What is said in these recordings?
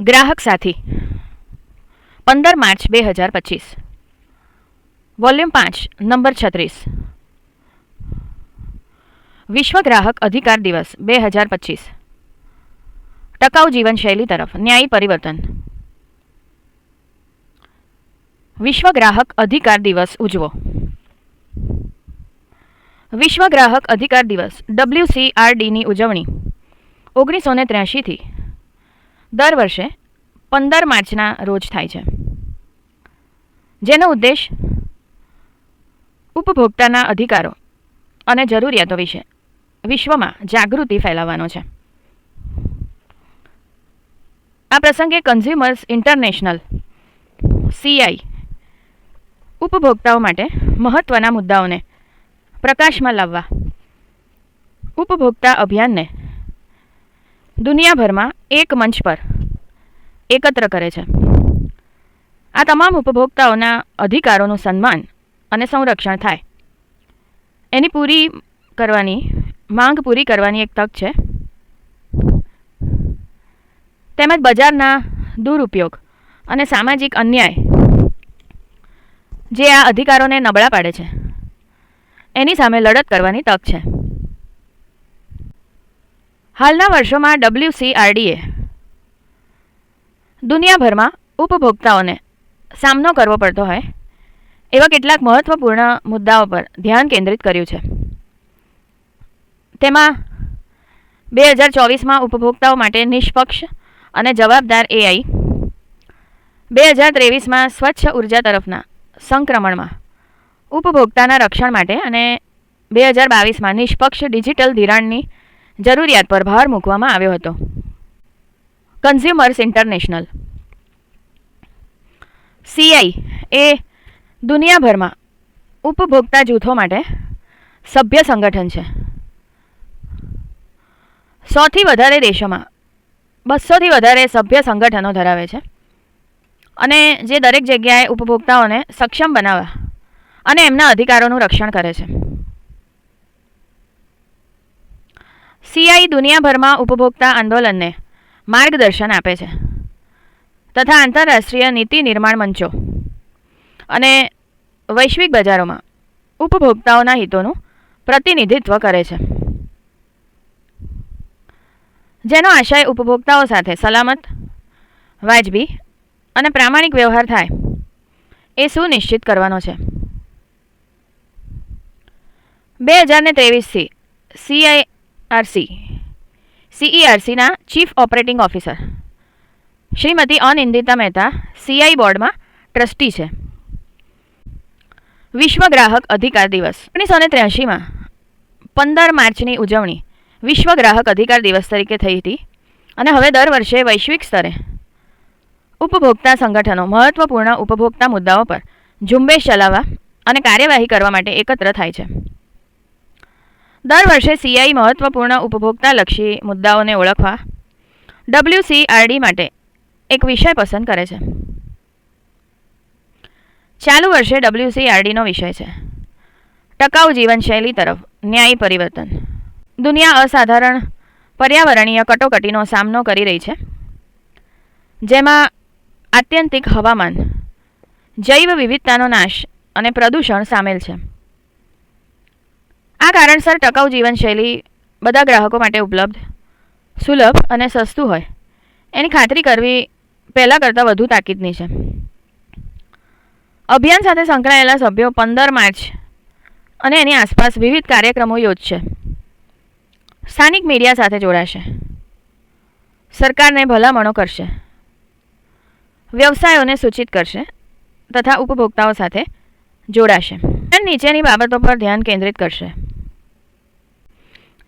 ગ્રાહક સાથી, પંદર માર્ચ બે હજાર પચીસ. વોલ્યુમ પાંચ, નંબર છત્રીસ. વિશ્વ ગ્રાહક અધિકાર દિવસ બે હજાર પચીસ. ટકાઉ જીવનશૈલી તરફ ન્યાયી પરિવર્તન. વિશ્વ ગ્રાહક અધિકાર દિવસ ઉજવો. વિશ્વ ગ્રાહક અધિકાર દિવસ ડબલ્યુસીઆરડીની ઉજવણી. ઓગણીસો ને ત્ર્યાસીથી દર વર્ષે પંદર માર્ચના રોજ થાય છે. જેનો ઉદ્દેશ ઉપભોક્તાના અધિકારો અને જરૂરિયાતો વિશે વિશ્વમાં જાગૃતિ ફેલાવવાનો છે. આ પ્રસંગે કન્ઝ્યુમર્સ ઇન્ટરનેશનલ સીઆઈ ઉપભોક્તાઓ માટે મહત્ત્વના મુદ્દાઓને પ્રકાશમાં લાવવા, ઉપભોક્તા અભિયાનને દુનિયાભરમાં એક મંચ પર એકત્ર કરે છે. આ તમામ ઉપભોક્તાઓના અધિકારોનું સન્માન અને સંરક્ષણ થાય. એની પૂરી કરવાની, માંગ પૂરી કરવાની એક તક છે. તેમજ બજારના દુરુપયોગ અને સામાજિક અન્યાય જે આ અધિકારોને નબળા પાડે છે. એની સામે લડત કરવાની તક છે. હાલના વર્ષોમાં ડબલ્યુસીઆરડીએ દુનિયાભરમાં ઉપભોક્તાઓને સામનો કરવો પડતો હોય એવા કેટલાક મહત્ત્વપૂર્ણ મુદ્દાઓ પર ધ્યાન કેન્દ્રિત કર્યું છે. તેમાં બે હજાર ચોવીસમાં ઉપભોક્તાઓ માટે નિષ્પક્ષ અને જવાબદાર એઆઈ, બે હજાર ત્રેવીસમાં સ્વચ્છ ઊર્જા તરફના સંક્રમણમાં ઉપભોક્તાના રક્ષણ માટે અને બે હજાર બાવીસમાં નિષ્પક્ષ ડિજિટલ ધિરાણની જરૂરિયાત પર ભાર મૂકવામાં આવ્યો હતો. કન્ઝ્યુમર્સ ઇન્ટરનેશનલ સીઆઈ એ દુનિયાભરમાં ઉપભોક્તા જૂથો માટે સભ્ય સંગઠન છે. સોથી વધારે દેશોમાં, બસોથી વધારે સભ્ય સંગઠનો ધરાવે છે. અને જે દરેક જગ્યાએ ઉપભોક્તાઓને સક્ષમ બનાવવા અને એમના અધિકારોનું રક્ષણ કરે છે. સીઆઈ દુનિયાભરમાં ઉપભોક્તા આંદોલનને માર્ગદર્શન આપે છે તથા આંતરરાષ્ટ્રીય નીતિ નિર્માણ મંચો અને વૈશ્વિક બજારોમાં ઉપભોક્તાઓના હિતોનું પ્રતિનિધિત્વ કરે છે. જેનો આશય ઉપભોક્તાઓ સાથે સલામત, વાજબી અને પ્રામાણિક વ્યવહાર થાય એ સુનિશ્ચિત કરવાનો છે. બે હજાર ને ત્રેવીસથી CIRC સીઈઆરસીના chief operating officer Shrimati Anindita Mehta CI બોર્ડમાં ટ્રસ્ટી છે. વિશ્વ ગ્રાહક અધિકાર દિવસ. ઓગણીસો ને ત્ર્યાસીમાં પંદર માર્ચની ઉજવણી વિશ્વ ગ્રાહક અધિકાર દિવસ તરીકે થઈ હતી અને હવે દર વર્ષે વૈશ્વિક સ્તરે ઉપભોક્તા સંગઠનો મહત્ત્વપૂર્ણ ઉપભોક્તા મુદ્દાઓ પર ઝુંબેશ ચલાવવા અને કાર્યવાહી કરવા માટે એકત્ર થાય છે. દર વર્ષે સીઆઈ મહત્ત્વપૂર્ણ ઉપભોક્તાલક્ષી મુદ્દાઓને ઓળખવા ડબલ્યુસીઆરડી માટે એક વિષય પસંદ કરે છે. ચાલુ વર્ષે ડબલ્યુસીઆરડીનો વિષય છે. ટકાઉ જીવનશૈલી તરફ ન્યાયી પરિવર્તન. દુનિયા અસાધારણ પર્યાવરણીય કટોકટીનો સામનો કરી રહી છે. જેમાં આત્યંતિક હવામાન, જૈવ વિવિધતાનો નાશ અને પ્રદૂષણ સામેલ છે. આ કારણસર ટકાઉ જીવનશૈલી બધા ગ્રાહકો માટે ઉપલબ્ધ, સુલભ અને સસ્તું હોય. એની ખાતરી કરવી પહેલાં કરતાં વધુ તાકીદની છે. અભિયાન સાથે સંકળાયેલા સભ્યો પંદર માર્ચ અને એની આસપાસ વિવિધ કાર્યક્રમો યોજશે. સ્થાનિક મીડિયા સાથે જોડાશે. સરકારને ભલામણો કરશે. વ્યવસાયોને સૂચિત કરશે તથા ઉપભોક્તાઓ સાથે જોડાશે. નીચેની બાબતો પર ધ્યાન કેન્દ્રિત કરશે.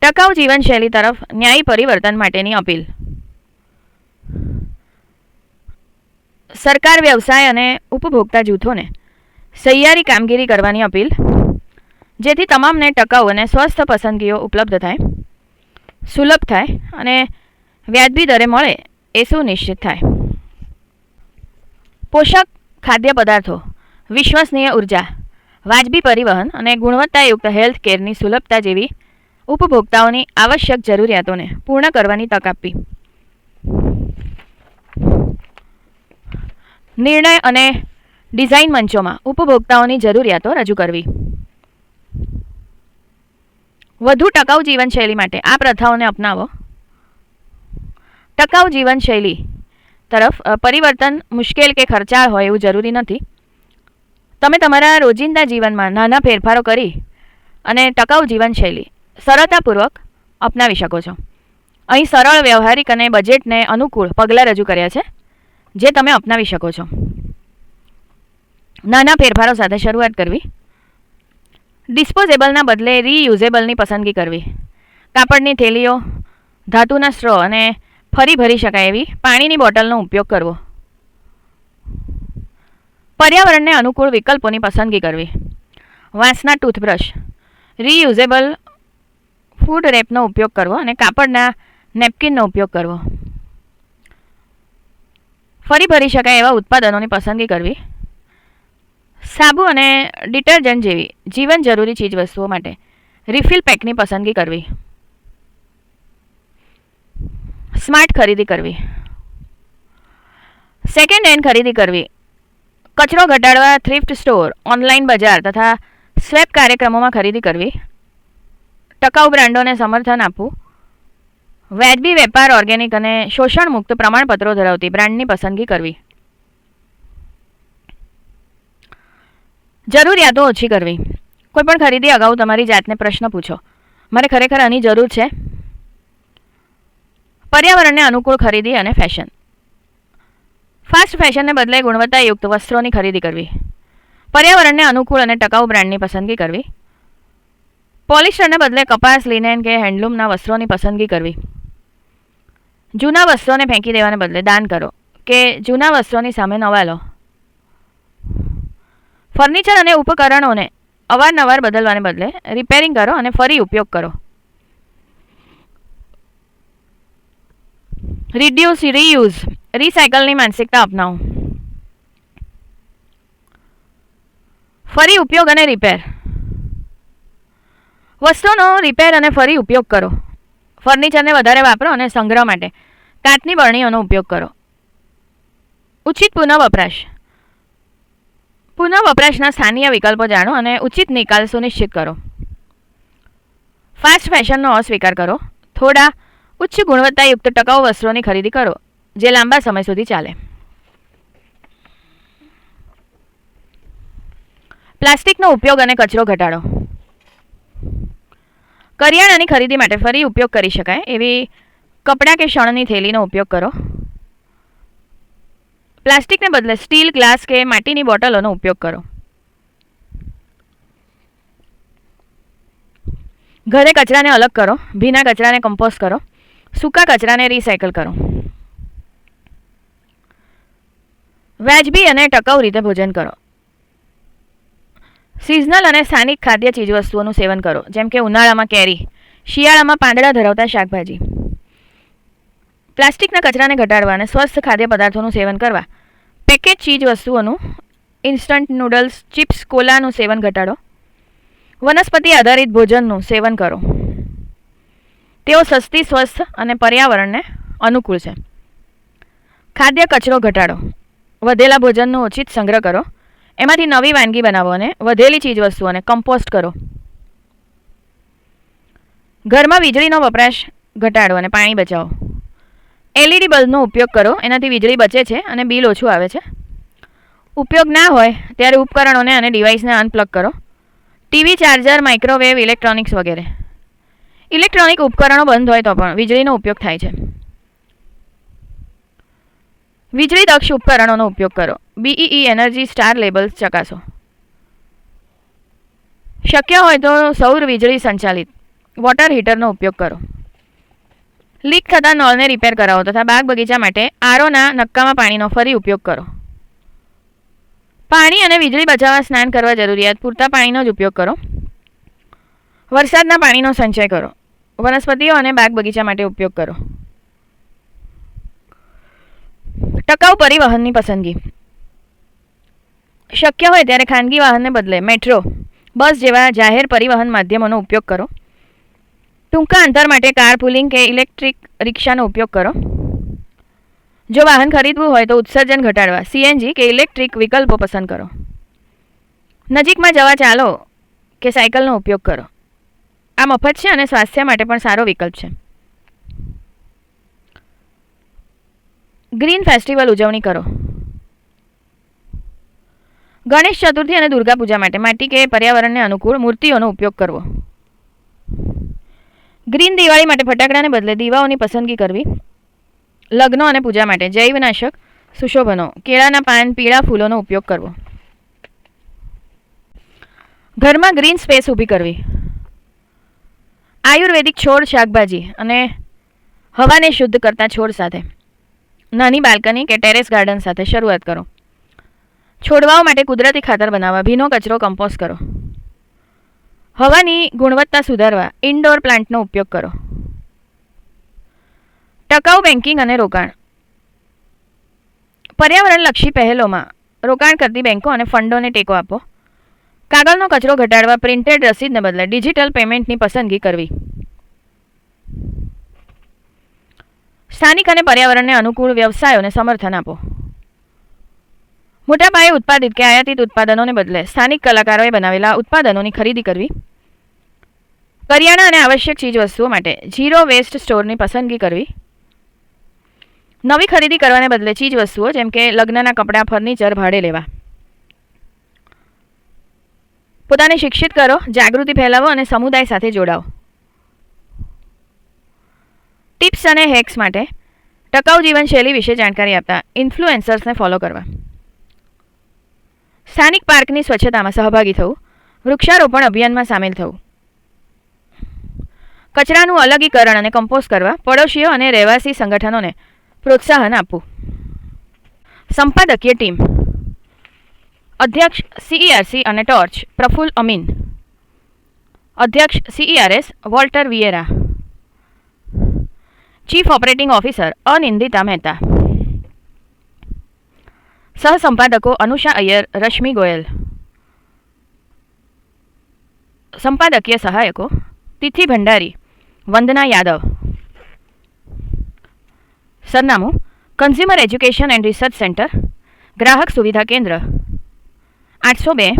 ટકાઉ જીવનશૈલી તરફ ન્યાયી પરિવર્તન માટેની અપીલ. સરકાર વ્યવસાય અને ઉપભોક્તા જૂથોને સહિયારી કામગીરી કરવાની અપીલ. જેથી તમામને ટકાઉ અને સ્વસ્થ પસંદગીઓ ઉપલબ્ધ થાય, સુલભ થાય અને વ્યાજબી દરે મળે એ સુનિશ્ચિત થાય. પોષક ખાદ્ય પદાર્થો, વિશ્વસનીય ઊર્જા, વાજબી પરિવહન અને ગુણવત્તાયુક્ત હેલ્થ કેરની સુલભતા જેવી ઉપભોક્તાઓની આવશ્યક જરૂરિયાતોને પૂર્ણ કરવાની તક આપવી. નિર્ણય અને ડિઝાઇન મંચોમાં ઉપભોક્તાઓની જરૂરિયાતો રજૂ કરવી. વધુ ટકાઉ જીવનશૈલી માટે આ પ્રથાઓને અપનાવો. ટકાઉ જીવનશૈલી તરફ પરિવર્તન મુશ્કેલ કે ખર્ચાળ હોય એવું જરૂરી નથી. તમે તમારા રોજિંદા જીવનમાં નાના ફેરફારો કરી અને ટકાઉ જીવનશૈલી સરળતાપૂર્વક અપનાવી શકો છો. અહીં સરળ, વ્યવહારિક અને બજેટને અનુકૂળ પગલાં રજૂ કર્યા છે, જે તમે અપનાવી શકો છો. નાના ફેરફારો સાથે શરૂઆત કરવી. ડિસ્પોઝેબલના બદલે રીયુઝેબલની પસંદગી કરવી. કાપડની થેલીઓ, ધાતુના સ્ટ્રો અને ફરી ભરી શકાય એવી પાણીની બોટલનો ઉપયોગ કરવો. પર્યાવરણને અનુકૂળ વિકલ્પોની પસંદગી કરવી. વાંસના ટૂથબ્રશ. રીયુઝેબલ ફૂડ રેપનો ઉપયોગ કરવો અને કાપડના નેપકિનનો ઉપયોગ કરવો. ફરી ભરી શકાય એવા ઉત્પાદનોની પસંદગી કરવી. સાબુ અને ડિટર્જન્ટ જેવી જીવન જરૂરી ચીજવસ્તુઓ માટે રિફિલ પેકની પસંદગી કરવી. સ્માર્ટ ખરીદી કરવી. સેકન્ડ હેન્ડ ખરીદી કરવી. કચરો ઘટાડવા થ્રિફ્ટ સ્ટોર ઓનલાઈન બજાર તથા સ્વેપ કાર્યક્રમોમાં ખરીદી કરવી. ટકાઉ બ્રાન્ડોને સમર્થન આપવું. વ્યાજબી વેપાર ઓર્ગેનિક અને શોષણ મુક્ત પ્રમાણપત્રો ધરાવતી બ્રાન્ડની પસંદગી કરવી. જરૂરિયાતો ઓછી કરવી. કોઈપણ ખરીદી અગાઉ તમારી જાતને પ્રશ્ન પૂછો. મારે ખરેખર આની જરૂર છે? પર્યાવરણને અનુકૂળ ખરીદી અને ફેશન. ફાસ્ટ ફેશનને બદલે ગુણવત્તાયુક્ત વસ્ત્રોની ખરીદી કરવી. પર્યાવરણને અનુકૂળ અને ટકાઉ બ્રાન્ડની પસંદગી કરવી. પોલિસ્ટરને બદલે કપાસ લિનેન કે હેન્ડલૂમના વસ્ત્રોની પસંદગી કરવી. જૂના વસ્ત્રોને ફેંકી દેવાને બદલે દાન કરો. કે જૂના વસ્ત્રોની સામે નવા લો ફર્નિચર અને ઉપકરણોને અવારનવાર બદલવાને બદલે રિપેરિંગ કરો અને ફરી ઉપયોગ કરો. રિડ્યુસ રીયુઝ રિસાયકલની માનસિકતા અપનાવો. ફરી ઉપયોગ અને રિપેર વસ્તુનો રિપેર અને ફરી ઉપયોગ કરો. ફર્નિચરને વધારે વાપરો અને સંગ્રહ માટે. કાચની બરણીઓનો ઉપયોગ કરો. ઉચિત પુનઃવપરાશ. પુનઃવપરાશના સ્થાનીય વિકલ્પો જાણો અને ઉચિત નિકાલ સુનિશ્ચિત કરો. ફાસ્ટ ફેશનનો અસ્વીકાર કરો. થોડા ઉચ્ચ ગુણવત્તાયુક્ત ટકાઉ વસ્ત્રોની ખરીદી કરો, જે લાંબા સમય સુધી ચાલે. પ્લાસ્ટિકનો ઉપયોગ અને કચરો ઘટાડો. કરિયાણાની ખરીદી માટે ફરી ઉપયોગ કરી શકાય. એવી કપડાં કે શણની થેલીનો ઉપયોગ કરો. પ્લાસ્ટિકને બદલે સ્ટીલ, ગ્લાસ કે માટીની બોટલોનો ઉપયોગ કરો. ઘરે કચરાને અલગ કરો. ભીના કચરાને કમ્પોઝ કરો. સૂકા કચરાને રિસાયકલ કરો. વ્યાજબી અને ટકાઉ રીતે ભોજન કરો. સિઝનલ અને સ્થાનિક ખાદ્ય ચીજવસ્તુઓનું સેવન કરો, જેમ કે ઉનાળામાં કેરી, શિયાળામાં પાંદડા ધરાવતા શાકભાજી. પ્લાસ્ટિકના કચરાને ઘટાડવા અને સ્વસ્થ ખાદ્ય પદાર્થોનું સેવન કરવા. પેકેજ ચીજ વસ્તુઓનું ઇન્સ્ટન્ટ નૂડલ્સ ચિપ્સ કોલાનું સેવન ઘટાડો. વનસ્પતિ આધારિત ભોજનનું સેવન કરો. તેઓ સસ્તી, સ્વસ્થ અને પર્યાવરણને અનુકૂળ છે. ખાદ્ય કચરો ઘટાડો. વધેલા ભોજનનો ઉચિત સંગ્રહ કરો. એમાંથી નવી વાનગી બનાવો અને વધેલી ચીજવસ્તુઓને કમ્પોસ્ટ કરો. ઘરમાં વીજળીનો વપરાશ ઘટાડો અને પાણી બચાવો. એલઈડી બલ્બનો ઉપયોગ કરો, એનાથી વીજળી બચે છે અને બિલ ઓછું આવે છે. ઉપયોગ ના હોય ત્યારે ઉપકરણોને અને ડિવાઇસને અનપ્લગ કરો. ટીવી ચાર્જર માઇક્રોવેવ ઇલેક્ટ્રોનિક્સ વગેરે. ઇલેક્ટ્રોનિક ઉપકરણો બંધ હોય તો પણ વીજળીનો ઉપયોગ થાય છે. વીજળી દક્ષ ઉપકરણોનો ઉપયોગ કરો. બીઈઈ એનર્જી સ્ટાર લેબલ્સ ચકાસો. શક્ય હોય તો સૌર વીજળી સંચાલિત. વોટર હીટરનો ઉપયોગ કરો. લીક થતા નળને રિપેર કરાવો તથા બાગ બગીચા માટે આરોના નક્કામાં પાણીનો ફરી ઉપયોગ કરો. પાણી અને વીજળી બચાવવા સ્નાન કરવા જરૂરિયાત પૂરતા પાણીનો જ ઉપયોગ કરો. વરસાદના પાણીનો સંચય કરો. વનસ્પતિઓ અને બાગ બગીચા માટે ઉપયોગ કરો. ટકાઉ પરિવહનની પસંદગી. શક્ય હોય ત્યારે ખાનગી વાહનને બદલે મેટ્રો, બસ જેવા જાહેર પરિવહન માધ્યમોનો ઉપયોગ કરો. ટૂંકા અંતર માટે કાર પુલિંગ કે ઇલેક્ટ્રિક રિક્ષાનો ઉપયોગ કરો. જો વાહન ખરીદવું હોય તો ઉત્સર્જન ઘટાડવા, સીએનજી કે ઇલેક્ટ્રિક વિકલ્પો પસંદ કરો. નજીકમાં જવા ચાલો કે સાયકલનો ઉપયોગ કરો. આ મફત છે અને સ્વાસ્થ્ય માટે પણ સારો વિકલ્પ છે. ગ્રીન ફેસ્ટિવલ ઉજવણી કરો. ગણેશ ચતુર્થી અને દુર્ગા પૂજા માટે માટી કે પર્યાવરણને અનુકૂળ મૂર્તિઓનો ઉપયોગ કરવો. ગ્રીન દિવાળી માટે ફટાકડાને બદલે દીવાઓની પસંદગી કરવી. લગ્નો અને પૂજા માટે જૈવનાશક સુશોભનો, કેળાના પાન, પીળા ફૂલોનો ઉપયોગ કરવો. ઘરમાં ગ્રીન સ્પેસ ઊભી કરવી. આયુર્વેદિક છોડ, શાકભાજી અને હવાને શુદ્ધ કરતા છોડ સાથે. નાની બાલ્કની કે ટેરેસ ગાર્ડન સાથે શરૂઆત કરો. છોડવાઓ માટે કુદરતી ખાતર બનાવવા ભીનો કચરો કમ્પોઝ કરો. હવાની ગુણવત્તા સુધારવા ઇન્ડોર પ્લાન્ટનો ઉપયોગ કરો. ટકાઉ બેન્કિંગ અને રોકાણ. પર્યાવરણલક્ષી પહેલોમાં રોકાણ કરતી બેંકો અને ફંડોને ટેકો આપો. કાગળનો કચરો ઘટાડવા પ્રિન્ટેડ રસીદને બદલે ડિજિટલ પેમેન્ટની પસંદગી કરવી. સ્થાનિક અને પર્યાવરણને અનુકૂળ વ્યવસાયોને સમર્થન આપો. મોટા પાયે ઉત્પાદિત કે આયાતિત ઉત્પાદનોને બદલે સ્થાનિક કલાકારોએ બનાવેલા ઉત્પાદનોની ખરીદી કરવી, કરિયાણા અને આવશ્યક ચીજવસ્તુઓ માટે ઝીરો વેસ્ટ સ્ટોરની પસંદગી કરવી, નવી ખરીદી કરવાને બદલે ચીજવસ્તુઓ જેમ કે લગ્નના કપડાં, ફર્નિચર, ભાડે લેવા. પોતાને શિક્ષિત કરો, જાગૃતિ ફેલાવો અને સમુદાય સાથે જોડાઓ. ટિપ્સ અને હેક્સ માટે ટકાઉ જીવનશૈલી વિશે જાણકારી આપતા ઇન્ફ્લુએન્સર્સને ફોલો કરવા. સ્થાનિક પાર્કની સ્વચ્છતામાં સહભાગી થવું, વૃક્ષારોપણ અભિયાનમાં સામેલ થવું. કચરાનું અલગીકરણ અને કમ્પોઝ કરવા પડોશીઓ અને રહેવાસી સંગઠનોને પ્રોત્સાહન આપવું. સંપાદકીય ટીમ. અધ્યક્ષ સીઈઆરસી અને ટોર્ચ પ્રફુલ અમીન. અધ્યક્ષ CERS Walter Vieira chief operating officer Anindita Mehta. સહસંપાદકો Anusha Iyer, Rashmi Goyal. સંપાદકીય સહાયકો, તિથિ ભંડારી, વંદના યાદવ. સરનામું consumer education and research centre ગ્રાહક સુવિધા કેન્દ્ર. આઠસો બે,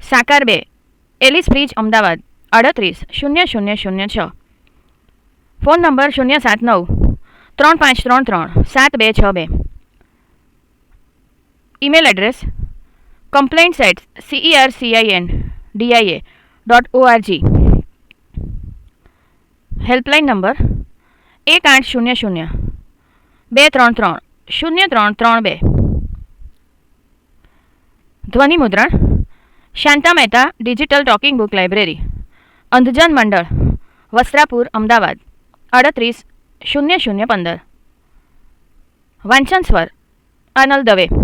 સાકાર બે, એલિસ બ્રિજ, અમદાવાદ અડત્રીસ શૂન્ય શૂન્ય શૂન્ય છ. ફોન નંબર શૂન્ય સાત નવ, ત્રણ પાંચ ત્રણ ત્રણ, સાત બે છ બે. Email address complaints at CERCIN DIA dot ORG helpline number એક આઠ શૂન્ય શૂન્ય બે ત્રણ ત્રણ શૂન્ય ત્રણ ત્રણ બે ધ્વનિ મુદ્રણ Shanta Mehta digital talking book library Andhjan Mandal Vastrapur Ahmedabad અડત્રીસ શૂન્ય શૂન્ય પંદર વાંચન સ્વર અનલ દવે